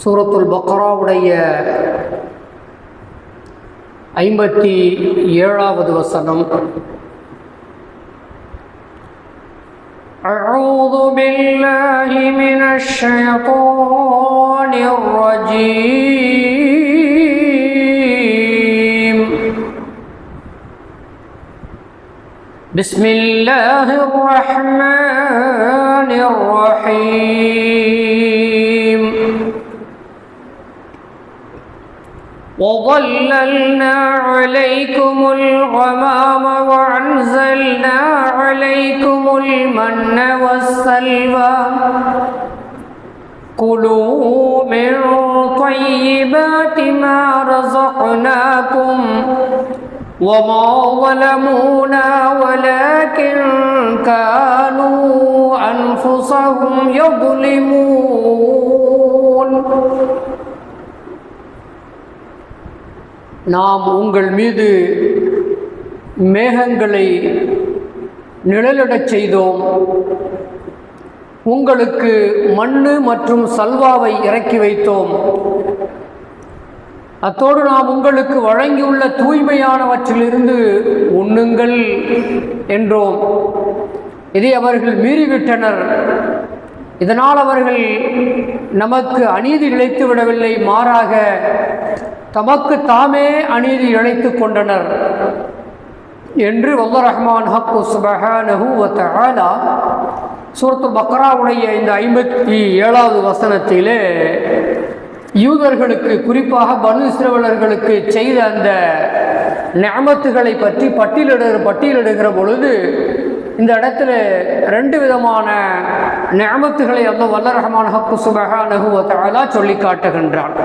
சூரத்துல் பக்ராவுடைய ஐம்பத்தி ஏழாவது வசனம் أعوذ بالله من الشيطان الرجيم بسم الله الرحمن الرحيم وظللنا عليكم الغمام وأنزلنا عليكم المن والسلوى. كلوا من طيبات ما رزقناكم وما ظلمونا ولكن كانوا أنفسهم يظلمون. நாம் உங்கள் மீது மேகங்களை நிழலிடச் செய்தோம். உங்களுக்கு மண்ணு மற்றும் சல்வாவை இறக்கி வைத்தோம். அத்தோடு நாம் உங்களுக்கு வழங்கியுள்ள தூய்மையானவற்றிலிருந்து உண்ணுங்கள் என்றோம். இதை அவர்கள் மீறிவிட்டனர். இதனால் அவர்கள் நமக்கு அநீதி இழைத்து விடவில்லை மாறாக தமக்கு தாமே அநீதி இழைத்து கொண்டனர் என்று வல்ல ரஹ்மான் ஹக்கு சுபஹானஹு வ சூரத்து பக்ராவுடைய இந்த ஐம்பத்தி ஏழாவது வசனத்திலே யூதர்களுக்கு குறிப்பாக பனு செய்த அந்த நியமத்துகளை பற்றி பட்டியலிடு பட்டியலிடுகிற பொழுது இந்த இடத்துல ரெண்டு விதமான நியமத்துகளை அல்ல வல்ல ரஹ்மான் ஹக்கு சுபஹானஹு சொல்லி காட்டுகின்றான்.